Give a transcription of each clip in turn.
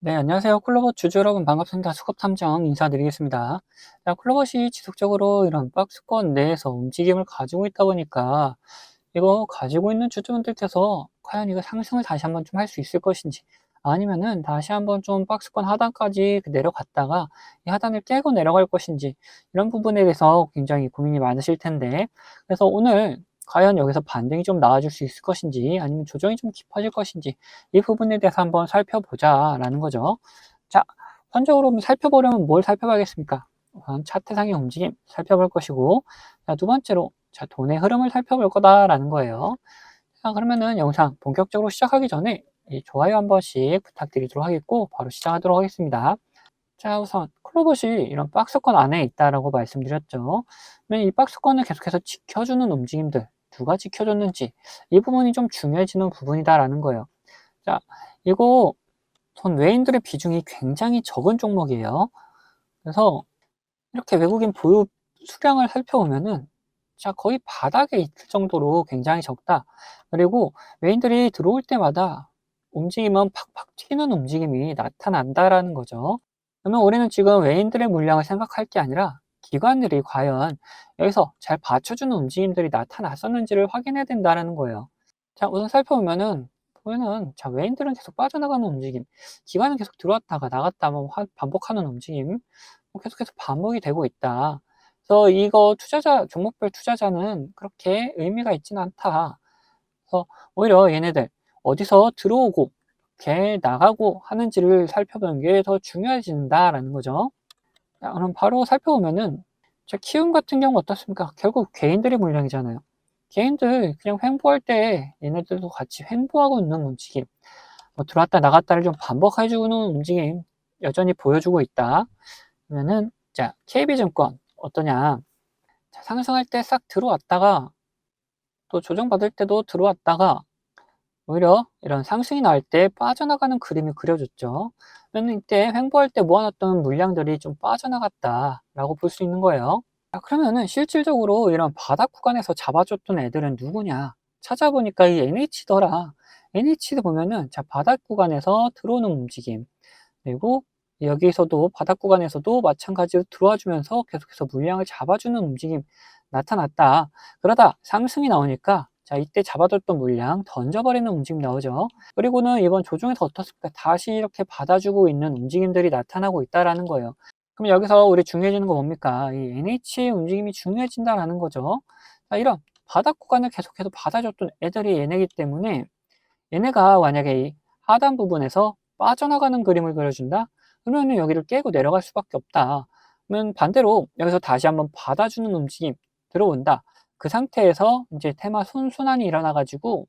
네, 안녕하세요. 콜로봇 주주 여러분 반갑습니다. 수급 탐정 인사드리겠습니다. 자, 콜로봇이 지속적으로 이런 박스권 내에서 움직임을 가지고 있다 보니까 이거 가지고 있는 주주분들께서 과연 이거 상승을 다시 한번 좀 할 수 있을 것인지 아니면은 다시 한번 좀 박스권 하단까지 그 내려갔다가 이 하단을 깨고 내려갈 것인지 이런 부분에 대해서 굉장히 고민이 많으실 텐데 그래서 오늘 과연 여기서 반등이 좀 나와줄 수 있을 것인지 아니면 조정이 좀 깊어질 것인지 이 부분에 대해서 한번 살펴보자 라는 거죠. 자, 현적으로 살펴보려면 뭘 살펴봐야겠습니까? 우선 차트상의 움직임 살펴볼 것이고 자, 두 번째로 자, 돈의 흐름을 살펴볼 거다라는 거예요. 자, 그러면은 영상 본격적으로 시작하기 전에 좋아요 한 번씩 부탁드리도록 하겠고 바로 시작하도록 하겠습니다. 자, 우선 클로봇이 이런 박스권 안에 있다라고 말씀드렸죠. 이 박스권을 계속해서 지켜주는 움직임들 누가 지켜줬는지 이 부분이 좀 중요해지는 부분이다라는 거예요. 자, 이거 전 외인들의 비중이 굉장히 적은 종목이에요. 그래서 이렇게 외국인 보유 수량을 살펴보면은 자, 거의 바닥에 있을 정도로 굉장히 적다. 그리고 외인들이 들어올 때마다 움직임은 팍팍 튀는 움직임이 나타난다라는 거죠. 그러면 우리는 지금 외인들의 물량을 생각할 게 아니라 기관들이 과연 여기서 잘 받쳐주는 움직임들이 나타났었는지를 확인해야 된다는 거예요. 자, 우선 살펴보면은, 보면은, 자, 외인들은 계속 빠져나가는 움직임, 기관은 계속 들어왔다가 나갔다 뭐 반복하는 움직임, 뭐 계속해서 반복이 되고 있다. 그래서 이거 투자자, 종목별 투자자는 그렇게 의미가 있지는 않다. 그래서 오히려 얘네들 어디서 들어오고, 개 나가고 하는지를 살펴보는 게 더 중요해진다라는 거죠. 자, 그럼 바로 살펴보면은 자, 키움 같은 경우 어떻습니까? 결국 개인들의 물량이잖아요. 개인들 그냥 횡보할 때 얘네들도 같이 횡보하고 있는 움직임 뭐 들어왔다 나갔다를 좀 반복해주는 움직임 여전히 보여주고 있다. 그러면은 자 KB증권 어떠냐? 자, 상승할 때 싹 들어왔다가 또 조정받을 때도 들어왔다가 오히려 이런 상승이 나올 때 빠져나가는 그림이 그려졌죠. 그러면 이때 횡보할 때 모아놨던 물량들이 좀 빠져나갔다라고 볼 수 있는 거예요. 자, 그러면은 실질적으로 이런 바닥 구간에서 잡아줬던 애들은 누구냐? 찾아보니까 이 NH더라. NH도 보면은 자 바닥 구간에서 들어오는 움직임 그리고 여기서도 바닥 구간에서도 마찬가지로 들어와 주면서 계속해서 물량을 잡아주는 움직임 나타났다. 그러다 상승이 나오니까 자, 이때 잡아뒀던 물량 던져버리는 움직임 나오죠. 그리고는 이번 조정에서 어떻습니까? 다시 이렇게 받아주고 있는 움직임들이 나타나고 있다라는 거예요. 그럼 여기서 우리 중요해지는 거 뭡니까? 이 NH의 움직임이 중요해진다라는 거죠. 자, 이런 바닥 구간을 계속해서 받아줬던 애들이 얘네기 때문에 얘네가 만약에 이 하단 부분에서 빠져나가는 그림을 그려준다? 그러면 여기를 깨고 내려갈 수밖에 없다. 그러면 반대로 여기서 다시 한번 받아주는 움직임 들어온다. 그 상태에서 이제 테마 순순환이 일어나 가지고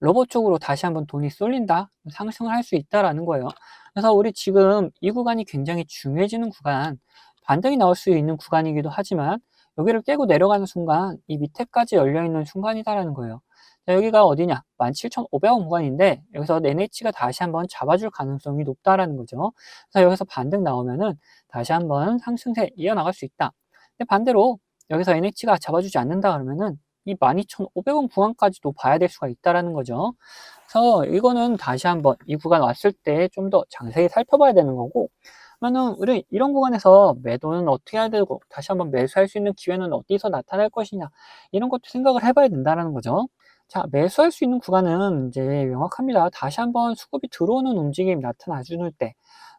로봇 쪽으로 다시 한번 돈이 쏠린다 상승을 할 수 있다라는 거예요. 그래서 우리 지금 이 구간이 굉장히 중요해지는 구간 반등이 나올 수 있는 구간이기도 하지만 여기를 깨고 내려가는 순간 이 밑에까지 열려 있는 순간이다라는 거예요. 자, 여기가 어디냐? 17,500원 구간인데 여기서 NH가 다시 한번 잡아줄 가능성이 높다라는 거죠. 그래서 여기서 반등 나오면은 다시 한번 상승세 이어나갈 수 있다. 근데 반대로 여기서 NH가 잡아주지 않는다 그러면은 이 12,500원 구간까지도 봐야 될 수가 있다라는 거죠. 그래서 이거는 다시 한번 이 구간 왔을 때 좀 더 자세히 살펴봐야 되는 거고 그러면은 우리 이런 구간에서 매도는 어떻게 해야 되고 다시 한번 매수할 수 있는 기회는 어디서 나타날 것이냐 이런 것도 생각을 해봐야 된다는 거죠. 자 매수할 수 있는 구간은 이제 명확합니다. 다시 한번 수급이 들어오는 움직임이 나타나 주는 때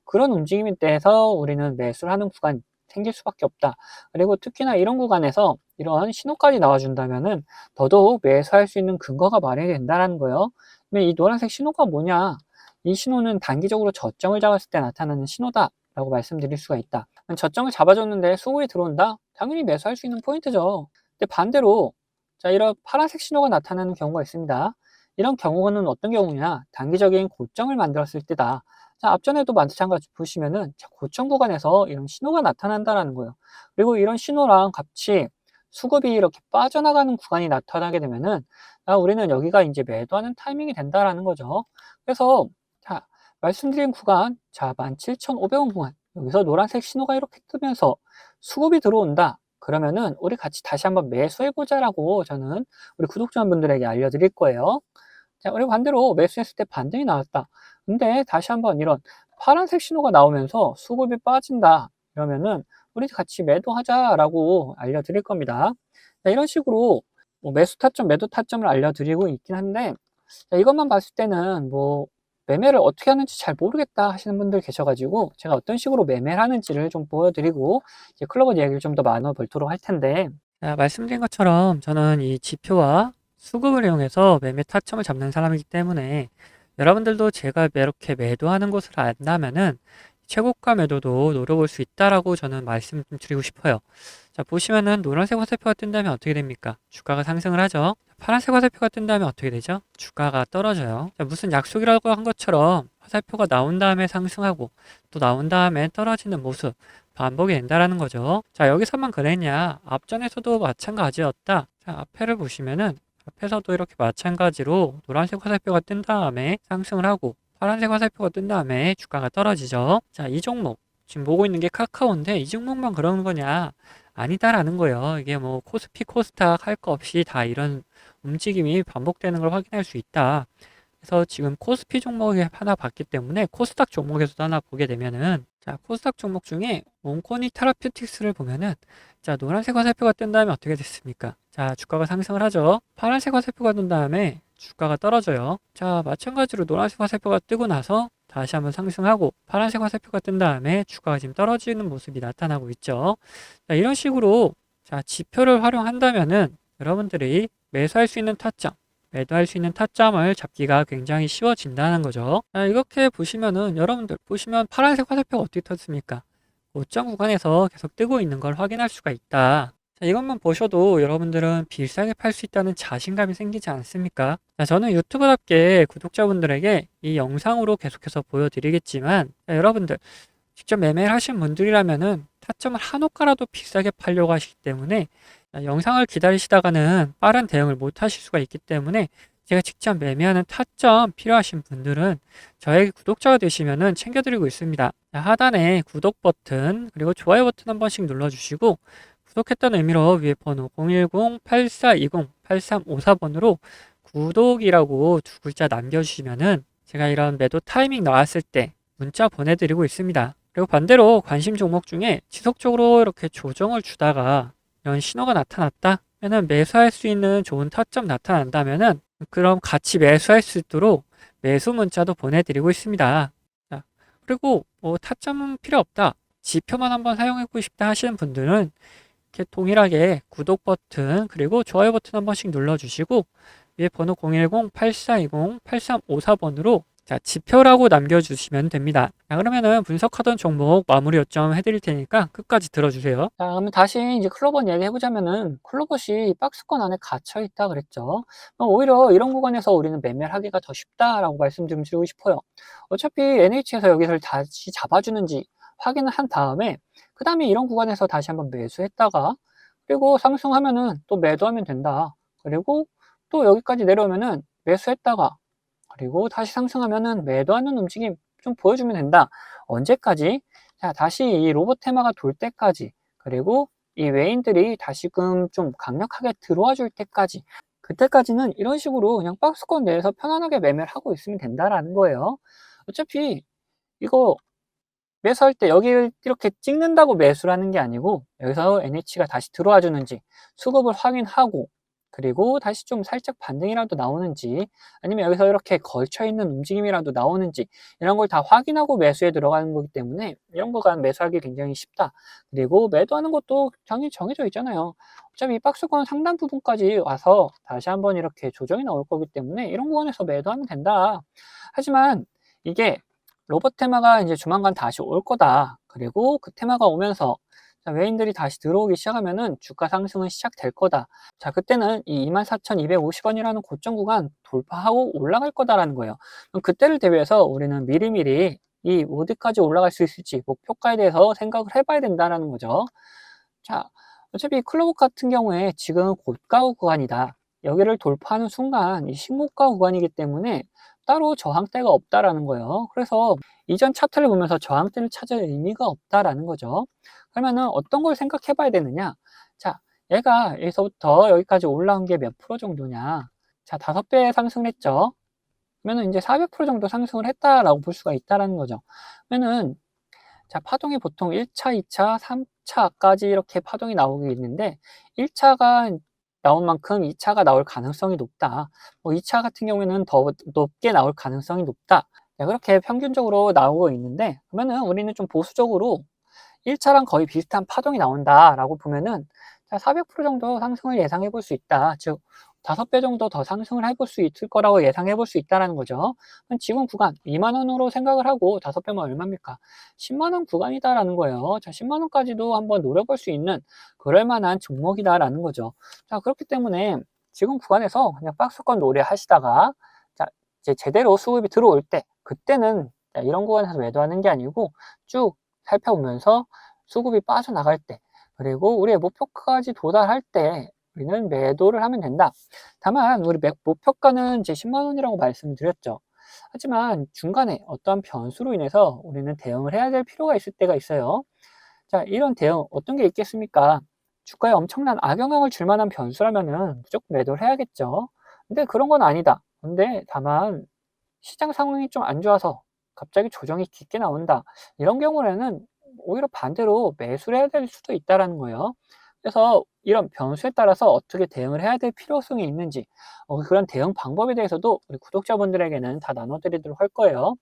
그런 움직임인 때에서 우리는 매수를 하는 구간 생길 수밖에 없다. 그리고 특히나 이런 구간에서 이런 신호까지 나와준다면은 더더욱 매수할 수 있는 근거가 마련이 된다는 거예요. 그러면 이 노란색 신호가 뭐냐? 이 신호는 단기적으로 저점을 잡았을 때 나타나는 신호다. 라고 말씀드릴 수가 있다. 저점을 잡아줬는데 수급이 들어온다? 당연히 매수할 수 있는 포인트죠. 근데 반대로 자 이런 파란색 신호가 나타나는 경우가 있습니다. 이런 경우는 어떤 경우냐? 단기적인 고점을 만들었을 때다. 자, 앞전에도 마찬가지 보시면은 고점 구간에서 이런 신호가 나타난다라는 거예요. 그리고 이런 신호랑 같이 수급이 이렇게 빠져나가는 구간이 나타나게 되면은 아, 우리는 여기가 이제 매도하는 타이밍이 된다라는 거죠. 그래서 자, 말씀드린 구간 자, 17,500원 구간 여기서 노란색 신호가 이렇게 뜨면서 수급이 들어온다. 그러면은 우리 같이 다시 한번 매수해 보자라고 저는 우리 구독자분들에게 알려드릴 거예요. 자, 그리고 반대로 매수했을 때 반등이 나왔다. 근데 다시 한번 이런 파란색 신호가 나오면서 수급이 빠진다. 이러면은 우리 같이 매도하자라고 알려드릴 겁니다. 자, 이런 식으로 뭐 매수 타점, 매도 타점을 알려드리고 있긴 한데 자, 이것만 봤을 때는 뭐 매매를 어떻게 하는지 잘 모르겠다 하시는 분들 계셔가지고 제가 어떤 식으로 매매를 하는지를 좀 보여드리고 이제 클로버 이야기를 좀 더 나눠보도록 할 텐데 자, 말씀드린 것처럼 저는 이 지표와 수급을 이용해서 매매 타점을 잡는 사람이기 때문에 여러분들도 제가 이렇게 매도하는 곳을 안다면은 최고가 매도도 노려볼 수 있다라고 저는 말씀 좀 드리고 싶어요. 자, 보시면은 노란색 화살표가 뜬다면 어떻게 됩니까? 주가가 상승을 하죠. 파란색 화살표가 뜬다면 어떻게 되죠? 주가가 떨어져요. 자, 무슨 약속이라고 한 것처럼 화살표가 나온 다음에 상승하고 또 나온 다음에 떨어지는 모습 반복이 된다라는 거죠. 자, 여기서만 그랬냐? 앞전에서도 마찬가지였다. 자, 앞에를 보시면은 앞에서도 이렇게 마찬가지로 노란색 화살표가 뜬 다음에 상승을 하고 파란색 화살표가 뜬 다음에 주가가 떨어지죠. 자, 이 종목 지금 보고 있는 게 카카오인데 이 종목만 그러는 거냐? 아니다라는 거예요. 이게 뭐 코스피, 코스닥 할 거 없이 다 이런 움직임이 반복되는 걸 확인할 수 있다. 그래서 지금 코스피 종목이 하나 봤기 때문에 코스닥 종목에서도 하나 보게 되면은 자 코스닥 종목 중에 옹코니 테라퓨틱스를 보면은 자 노란색 화살표가 뜬 다음에 어떻게 됐습니까? 자 주가가 상승을 하죠. 파란색 화살표가 뜬 다음에 주가가 떨어져요. 자 마찬가지로 노란색 화살표가 뜨고 나서 다시 한번 상승하고 파란색 화살표가 뜬 다음에 주가가 지금 떨어지는 모습이 나타나고 있죠. 자, 이런 식으로 자 지표를 활용한다면은 여러분들이 매수할 수 있는 타점 매도할 수 있는 타점을 잡기가 굉장히 쉬워진다는 거죠. 자, 이렇게 보시면은 여러분들 보시면 파란색 화살표가 어떻게 떴습니까? 고점 구간에서 계속 뜨고 있는 걸 확인할 수가 있다. 자, 이것만 보셔도 여러분들은 비싸게 팔 수 있다는 자신감이 생기지 않습니까? 자, 저는 유튜브답게 구독자분들에게 이 영상으로 계속해서 보여드리겠지만 자, 여러분들 직접 매매를 하신 분들이라면은 타점을 한 호가라도 비싸게 팔려고 하시기 때문에 자, 영상을 기다리시다가는 빠른 대응을 못 하실 수가 있기 때문에 제가 직접 매매하는 타점 필요하신 분들은 저에게 구독자가 되시면은 챙겨드리고 있습니다. 자, 하단에 구독 버튼 그리고 좋아요 버튼 한 번씩 눌러주시고 구독했다는 의미로 위에 번호 010-8420-8354번으로 구독이라고 두 글자 남겨주시면은 제가 이런 매도 타이밍 나왔을 때 문자 보내드리고 있습니다. 그리고 반대로 관심 종목 중에 지속적으로 이렇게 조정을 주다가 이런 신호가 나타났다? 면은 매수할 수 있는 좋은 타점 나타난다면은 그럼 같이 매수할 수 있도록 매수 문자도 보내드리고 있습니다. 자, 그리고 뭐 타점은 필요 없다. 지표만 한번 사용해보고 싶다 하시는 분들은 이렇게 동일하게 구독 버튼 그리고 좋아요 버튼 한 번씩 눌러주시고 위에 번호 010-8420-8354번으로 자, 지표라고 남겨주시면 됩니다. 자, 그러면은 분석하던 종목 마무리 요점 해드릴 테니까 끝까지 들어주세요. 자, 그러면 다시 이제 클로버 이야기 해보자면은 클로버시 박스권 안에 갇혀 있다 그랬죠. 오히려 이런 구간에서 우리는 매매를 하기가 더 쉽다라고 말씀 좀 드리고 싶어요. 어차피 NH에서 여기서 다시 잡아주는지 확인을 한 다음에 그 다음에 이런 구간에서 다시 한번 매수했다가 그리고 상승하면은 또 매도하면 된다. 그리고 또 여기까지 내려오면은 매수했다가 그리고 다시 상승하면은 매도하는 움직임 좀 보여주면 된다. 언제까지? 자, 다시 이 로봇 테마가 돌 때까지 그리고 이 외인들이 다시금 좀 강력하게 들어와 줄 때까지 그때까지는 이런 식으로 그냥 박스권 내에서 편안하게 매매를 하고 있으면 된다라는 거예요. 어차피 이거 매수할 때 여기를 이렇게 찍는다고 매수를 하는 게 아니고 여기서 NH가 다시 들어와 주는지 수급을 확인하고 그리고 다시 좀 살짝 반등이라도 나오는지 아니면 여기서 이렇게 걸쳐 있는 움직임이라도 나오는지 이런 걸 다 확인하고 매수에 들어가는 거기 때문에 이런 거가 매수하기 굉장히 쉽다. 그리고 매도하는 것도 당연히 정해져 있잖아요. 어차피 이 박스권 상단 부분까지 와서 다시 한번 이렇게 조정이 나올 거기 때문에 이런 구간에서 매도하면 된다. 하지만 이게 로봇 테마가 이제 조만간 다시 올 거다. 그리고 그 테마가 오면서 자, 외인들이 다시 들어오기 시작하면은 주가 상승은 시작될 거다. 자, 그때는 이 24,250원이라는 고점 구간 돌파하고 올라갈 거다라는 거예요. 그럼 그때를 대비해서 우리는 미리미리 이 어디까지 올라갈 수 있을지 목표가에 대해서 생각을 해봐야 된다는 거죠. 자, 어차피 클로브 같은 경우에 지금 고가 구간이다. 여기를 돌파하는 순간 이 신고가 구간이기 때문에 따로 저항대가 없다라는 거예요. 그래서 이전 차트를 보면서 저항대를 찾을 의미가 없다라는 거죠. 그러면은 어떤 걸 생각해 봐야 되느냐? 자, 얘가 여기서부터 여기까지 올라온 게 몇 프로 정도냐? 자, 다섯 배 상승했죠? 그러면은 이제 400% 정도 상승을 했다라고 볼 수가 있다라는 거죠. 그러면은 자, 파동이 보통 1차, 2차, 3차까지 이렇게 파동이 나오게 있는데 1차가 나온 만큼 2차가 나올 가능성이 높다. 뭐 2차 같은 경우에는 더 높게 나올 가능성이 높다. 네, 그렇게 평균적으로 나오고 있는데 그러면은 우리는 좀 보수적으로 1차랑 거의 비슷한 파동이 나온다라고 보면은 400% 정도 상승을 예상해 볼 수 있다. 즉 5배 정도 더 상승을 해볼 수 있을 거라고 예상해 볼 수 있다는 거죠. 지금 구간 2만 원으로 생각을 하고 5배면 얼마입니까? 10만 원 구간이다라는 거예요. 자, 10만 원까지도 한번 노려볼 수 있는 그럴 만한 종목이다라는 거죠. 자, 그렇기 때문에 지금 구간에서 그냥 박스권 노래하시다가 자, 이제 제대로 수급이 들어올 때 그때는 이런 구간에서 매도하는 게 아니고 쭉 살펴보면서 수급이 빠져나갈 때 그리고 우리의 목표까지 도달할 때 우리는 매도를 하면 된다. 다만 우리 목표가는 이제 10만 원이라고 말씀드렸죠. 하지만 중간에 어떠한 변수로 인해서 우리는 대응을 해야 될 필요가 있을 때가 있어요. 자, 이런 대응 어떤 게 있겠습니까? 주가에 엄청난 악영향을 줄 만한 변수라면은 무조건 매도를 해야겠죠. 근데 그런 건 아니다. 근데 다만 시장 상황이 좀 안 좋아서 갑자기 조정이 깊게 나온다. 이런 경우에는 오히려 반대로 매수를 해야 될 수도 있다라는 거예요. 그래서 이런 변수에 따라서 어떻게 대응을 해야 될 필요성이 있는지 어, 그런 대응 방법에 대해서도 우리 구독자분들에게는 다 나눠드리도록 할 거예요.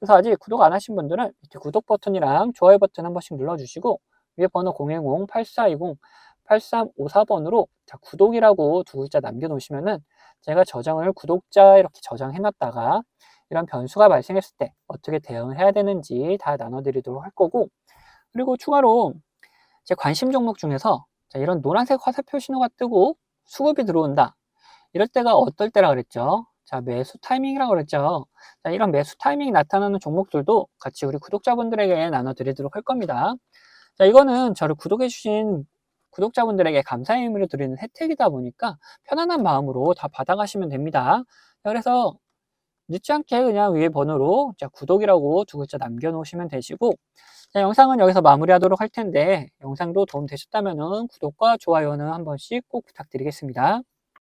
그래서 아직 구독 안 하신 분들은 밑에 구독 버튼이랑 좋아요 버튼 한 번씩 눌러주시고 위에 번호 010-8420-8354번으로 자, 구독이라고 두 글자 남겨놓으시면은 제가 저장을 구독자 이렇게 저장해 놨다가 이런 변수가 발생했을 때 어떻게 대응을 해야 되는지 다 나눠드리도록 할 거고 그리고 추가로 제 관심 종목 중에서 자, 이런 노란색 화살표 신호가 뜨고 수급이 들어온다. 이럴 때가 어떨 때라 그랬죠? 자, 매수 타이밍이라고 그랬죠? 자, 이런 매수 타이밍이 나타나는 종목들도 같이 우리 구독자분들에게 나눠드리도록 할 겁니다. 자, 이거는 저를 구독해 주신 구독자분들에게 감사의 의미를 드리는 혜택이다 보니까 편안한 마음으로 다 받아가시면 됩니다. 자, 그래서 늦지 않게 그냥 위에 번호로 자, 구독이라고 두 글자 남겨놓으시면 되시고 자, 영상은 여기서 마무리하도록 할 텐데 영상도 도움 되셨다면 구독과 좋아요는 한 번씩 꼭 부탁드리겠습니다.